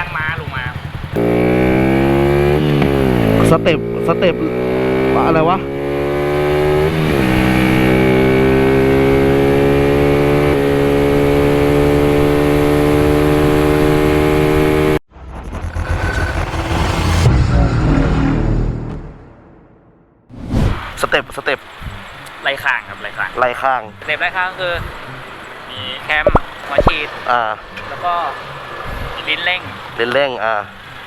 รงม้าลงมา สเต็ปสเต็ปอะไรวะสเต็ปสเต็ปไล่ข้างครับไล่ข้างไล่ข้างสเต็ปไล่ข้างคือ มีแคมหัวฉีดอ่า แล้วก็ ลิ้นเร่งเล่นเร่งอ่า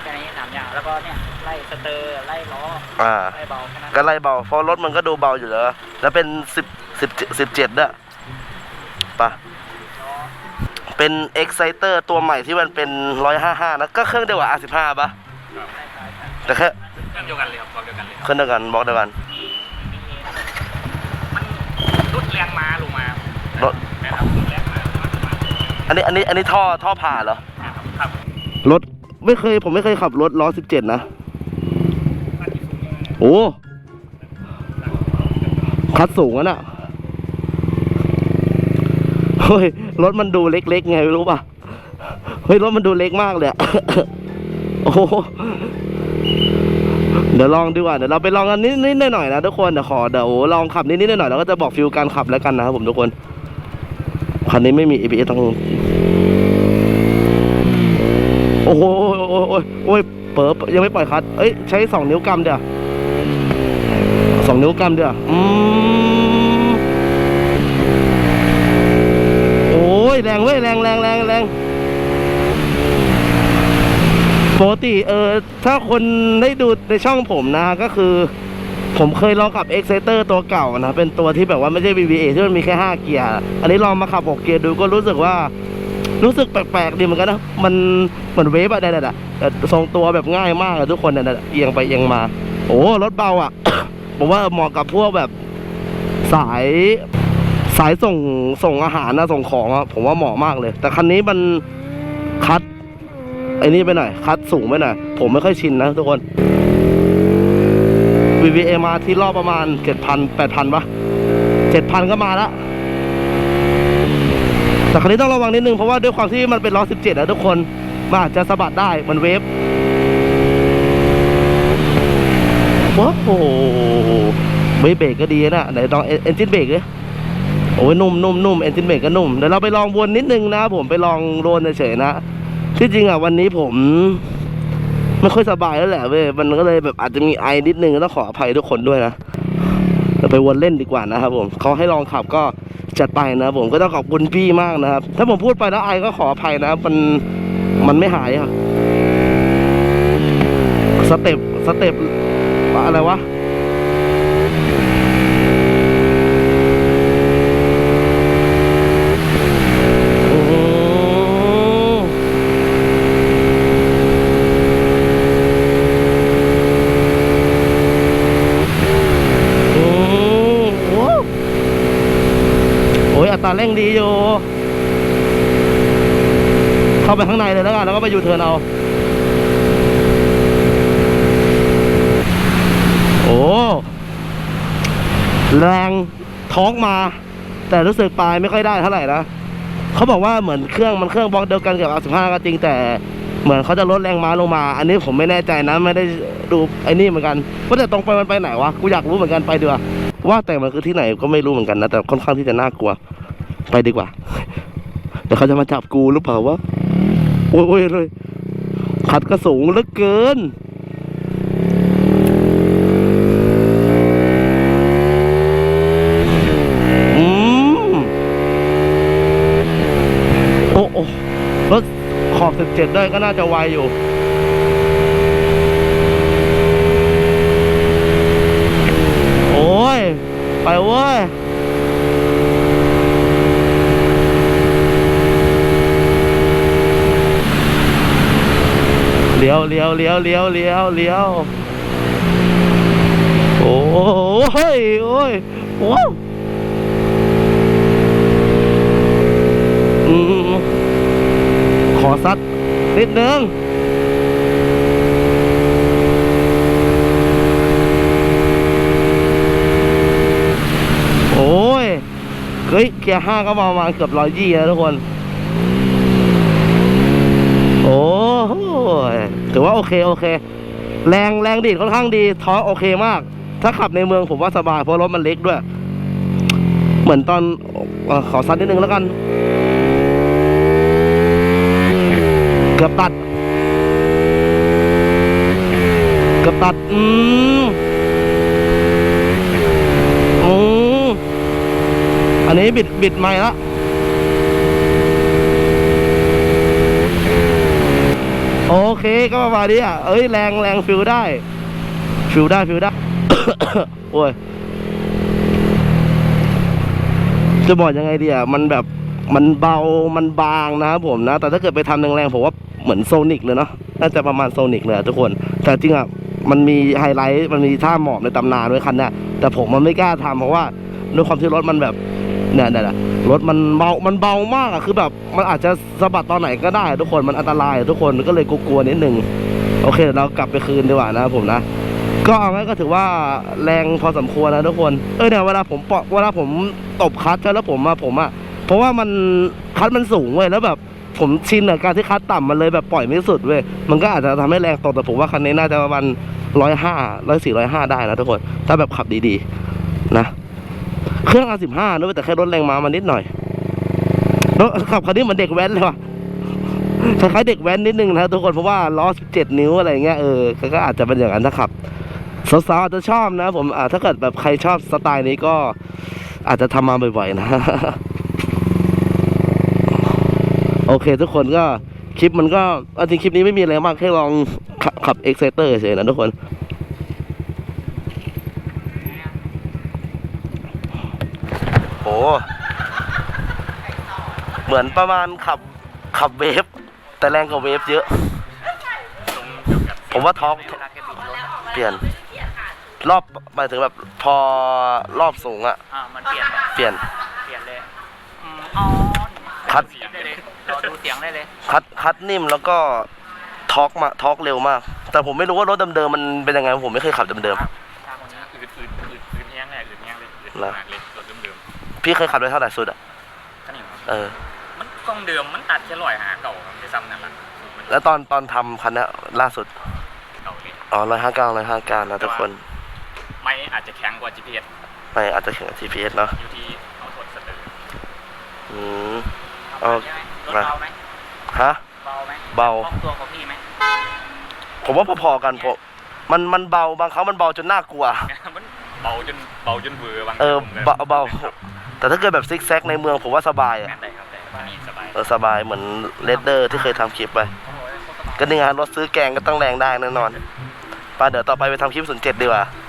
แค่นี้สามอย่างแล้วก็เนี่ยไล่สเตอร์ไล่ล้ออ่าไล่เบาแค่นั้นก็ไล่เบาเพราะรถมันก็ดูเบาอยู่แล้วแล้วเป็นสิบสิบสิบเจ็ดด้วยปะล้อเป็น Exciter ตัวใหม่ที่มันเป็นร้อยห้าห้านะก็เครื่องเดียวกับ R15 ปะไล่ซ้ายกันแต่แค่เครื่องเดียวกันเลยครับความเดียวกันเลยเครื่องเดียวกันบล็อกเดียวกันมันรุดแรงม้าลงมารถนะครับรุดแรงม้าลงมาอันนี้อันนี้อันนี้ท่อท่อผ่าเหรอครับครับ รถไม่เคย ผมไม่เคยขับรถล้อสิบเจ็ดนะ โอ้คัดสูงอะน่ะเฮ้ยรถมันดูเล็กๆไงไม่รู้ป่ะเฮ้ยรถมันดูเล็กมากเลยอะโอ้โหเดี๋ยวลองดีกว่าเดี๋ยวเราไปลองกันนิดนิดหน่อยๆนะทุกคนเดี๋ยวขอเดี๋ยวลองขับนิดนิดหน่อยๆแล้วก็จะบอกฟิลการขับแล้วกันนะครับผมทุกคนคันนี้ไม่มี ABS ต้อง โอ้โหโอ้ยโอ้ยโอ้ยเปิดยังไม่ปล่อยคลัตช์เอ้ยใช้สองนิ้วกำเดียวสองนิ้วกำเดียวอืมโอ้ยแรงเว้ยแรงแรงแรงแรงปกติเออถ้าคนได้ดูในช่องผมนะก็คือ ผมเคยลองขับ Exciter ตัวเก่านะ เป็นตัวที่แบบว่าไม่ใช่ VVA ที่มันมีแค่ 5 เกียร์ อันนี้ลองมาขับ 6 เกียร์ดูก็รู้สึกว่า รู้สึกแปลกๆดีเหมือนกันนะ มันเหมือนเวฟอะได้ๆแต่ทรงตัวแบบง่ายมากอะทุกคนเนี่ยเอียงไปเอียงมา โอ้รถเบาอะผมว่าเหมาะกับพวกแบบสายสายส่งส่งอาหารนะส่งของอะผมว่าเหมาะมากเลย แต่คันนี้มันคัดไอ้นี่ไปหน่อยคัดสูงไปหน่อยผมไม่ค่อยชินนะทุกคน VVA มาที่รอบประมาณเจ็ดพันแปดพันปะเจ็ดพันก็มาแล้ว แต่ครั้นี้ต้องระวังนิดนึงเพราะว่าด้วยความที่มันเป็นล้อ 17นะทุกคนมันอาจจะสะบัดได้มันเวฟว้าวโอ้โหเบรกเบรกก็ดีนะไหนลองเอ็นจินเบรกเลยโอ้ยนุ่มนุ่มนุ่มเอนจินเบรกก็นุ่มเดี๋ยวเราไปลองวนนิดนึงนะผมไปลองโรนเฉยๆนะที่จริงอะวันนี้ผมไม่ค่อยสบายแล้วแหละเว้ยมันก็เลยแบบอาจจะมีไอนิดนึงต้องขออภัยทุกคนด้วยนะ เราไปวนเล่นดีกว่านะครับผมเขาให้ลองขับก็จัดไปนะครับผมก็ต้องขอบคุณพี่มากนะครับ ถ้าผมพูดไปแล้วไอก็ขออภัยนะมันมันไม่หายอะสเต็ปสเต็ปอะไรวะ อืมอืมโอ้ โอ้ยอั ตาเร่งดีอยู่ เข้าไปข้างในเลยแล้วกันแล้วก็ไปยูเทิร์นเอา โอ้แรงท้องมา แต่รู้สึกปลายไม่ค่อยได้เท่าไหร่นะเขาบอกว่าเหมือนเครื่องมันเครื่องบล็อกเดียวกันกับอาสิบห้าก็จริงแต่เหมือนเขาจะลดแรงม้าลงมา อันนี้ผมไม่แน่ใจนะไม่ได้ดูไอ้นี่เหมือนกันว่าแต่ตรงไปมันไปไหนวะกูอยากรู้เหมือนกันไปดีกว่าว่าแต่มันคือที่ไหนก็ไม่รู้เหมือนกันนะแต่ค่อนข้างที่จะน่ากลัว ไปดีกว่าเดี๋ยวเขาจะมาจับกูหรือเปล่าวะโอ้ยโอ้ยเลยขัดกระสูงเหลือเกินอืมโอ้โอ้รถขอบ17ได้ก็น่าจะไวอยู่โอ้ย ไปเว้ย ลี้ยวเลี้ยวเลี้ยวเลี้ยวเลี้ยวเลี้ยวโอ้ยโอ้ยโอ้ยอืมขอซัดนิดนึงโอ้ยเฮ้ยเกียร์ห้าก็ประมาณเกือบร้อยยี่แล้วทุกคน โอ้โหโอเคโอเค แรงแรงดีดค่อนข้างดีท้อโอเคมาก ถ้าขับในเมืองผมว่าสบายเพราะรถมันเล็กด้วย เหมือนตอนเอ่อขอซัดนิดนึงแล้วกัน เกือบตัด เกือบตัด อืมอืมอันนี้บิดบิดไม่ละ โอเคก็ประมาณนี้อะเอ้ยแรงแรงฟิลได้ ฟิลได้ฟิลได้ โอ้ยจะบอกยังไงดีอะมันแบบมันเบามันบางนะครับผมนะ แต่ถ้าเกิดไปทำแรงๆผมว่าเหมือนโซนิกเลยเนาะน่าจะประมาณโซนิกเลยทุกคน แต่จริงอะมันมีไฮไลท์มันมีท่าหมอบในตำนานด้วยคันเนี้ยแต่ผมมันไม่กล้าทำเพราะว่าด้วยความที่รถมันแบบ เนี่ยเนี่ยเนี่ยรถมันเบา มันเบามากอะคือแบบ มันอาจจะสะบัดตอนไหนก็ได้ ทุกคน มันอันตรายทุกคน ก็เลยกลัวๆนิดนึง โอเคเดี๋ยวเรากลับไปคืนดีกว่านะผมนะ ก็เอางั้นก็ถือว่าแรงพอสมควรนะทุกคน เออเนี่ยเวลาผมเปาะเวลาผมตบคลัตช์แล้วผมอะผมอะเพราะว่ามันคลัตช์มันสูงเว้ย แล้วแบบผมชินกับการที่คลัตช์ต่ำมันเลยแบบปล่อยไม่สุดเว้ย มันก็อาจจะทำให้แรงตกแต่ผมว่าคันนี้น่าจะประมาณร้อยห้าร้อยสี่ร้อยห้าได้นะทุกคน ถ้าแบบขับดีๆ นะ เครื่อง R15 นะเว้ยแต่แค่ลดแรงม้ามานิดหน่อยแล้วขับคันนี้เหมือนเด็กแว้นเลยว่ะคล้ายๆเด็กแว้นนิดนึงนะทุกคนเพราะว่าล้อ 17 นิ้วอะไรเงี้ยเออก็อาจจะเป็นอย่างนั้นนะครับสาวๆอาจจะชอบนะ ผมอ่าถ้าเกิดแบบใครชอบสไตล์นี้ก็อาจจะทำมาบ่อยๆนะ โอเค ทุกคนก็คลิปมันก็จริงคลิปนี้ไม่มีอะไรมากแค่ลองขับขับเอ็กเซเตอร์เฉยๆนะทุกคน โห เหมือนประมาณขับขับเวฟ แต่แรงกว่าเวฟเยอะ ผมว่าท็อปเปลี่ยน รอบหมายถึงแบบพอรอบสูงอะอ่ามันเปลี่ยนเปลี่ยนเปลี่ยนเลยอืมอ๋อคัดเสียงได้เลยรอดูเสียงได้เลย คัดคัดนิ่มแล้วก็ทอกมาทอกเร็วมาก แต่ผมไม่รู้ว่ารถเดิมๆมันเป็นยังไงผมไม่เคยขับเดิมถ้าคนนี้อืดอืดอืดอืดแห้งเลยอืดแห้งเลยอืดเหรอมากเลยรถเดิมๆ พี่เคยขับได้เท่าไหร่สุดอะๆก็นี่ครับเออ มันกล้องเดิมมันตัดแค่ร้อยหาเก่าครับไปซ้ำนั่นแหละมันแล้วตอนตอนทำคันเนี้ยล่าสุด เก่าเลยอ๋อร้อยห้าเก้าร้อยห้าเก้านะทุกคนไม่อาจจะแข็งกว่า GPS ไม่อาจจะแข่งกับ TPS เนาะอยู่ที่เอาทดสเตอร์อืม เอาเอาใช่ไหมรถเบาไหมฮะ เบาไหมเบา คล่องตัวของพี่ไหม ผมว่าพอๆกันผมมันมันเบาบางครั้งมันเบาจนน่ากลัว มันเบาจนเบาจนเบื่อบางเออผมลยเบาเบา แต่ถ้าเกิดแบบซิกแซกในเมืองผมว่าสบายอะแม่นได้ครับแต่อันนี้สบายเออสบายเหมือนเลดเดอร์ที่เคยทำคลิปไป ก็นี่ไงรถซื้อแกงก็ต้องแรงได้แน่นอนไปเดี๋ยวต่อไปไปทำคลิปศูนย์เจ็ดดีกว่าคน